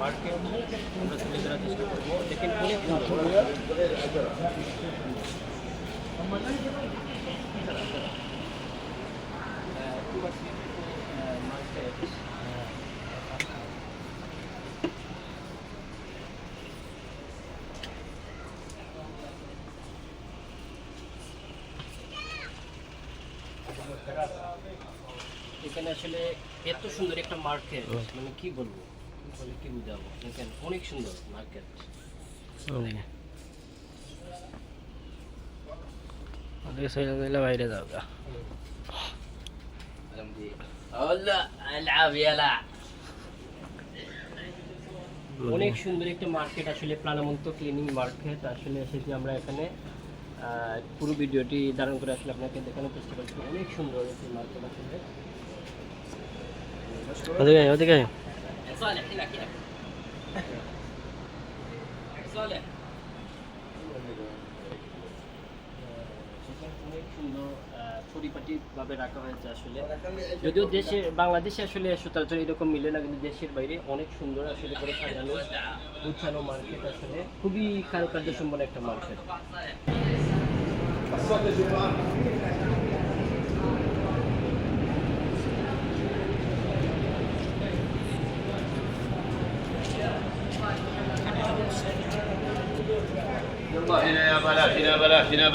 Market আমরা তুলে ধরার চেষ্টা করব দেখেন অনেক সুন্দর এখানে আসলে এত সুন্দর একটা মার্কেট মানে কি বলব? বলে কি বুঝাবো? দেখেন অনেক সুন্দর মার্কেট ওদিকে সইলে গেলে বাইরে যাও গা। আল্লাহ আলআব ইয়ালা অনেক সুন্দর একটা মার্কেট আসলে প্রাণবন্ত ক্লিনিং মার্কেট আসলে এসেছি আমরা এখানে। আহ, পুরো ভিডিওটি ধারণ করে আসলে আপনাকে দেখানোর চেষ্টা করছি। অনেক সুন্দর একটি মার্কেট আসলে। ওদিকে আয়, ওদিকে আয়। صالح هنا كده صالح অনেক সুন্দর আহ, পরিপাটিভাবে রাখা হয়েছে আসলে যদিও দেশে বাংলাদেশে আসলে সচরাচর এরকম মিলে না কিন্তু দেশের বাইরে অনেক সুন্দর আসলে করে সাজানো গুছানো মার্কেট আসলে খুবই কারুকার্য সম্পন্ন একটা market Allah'ına ya bela, hina bela, hina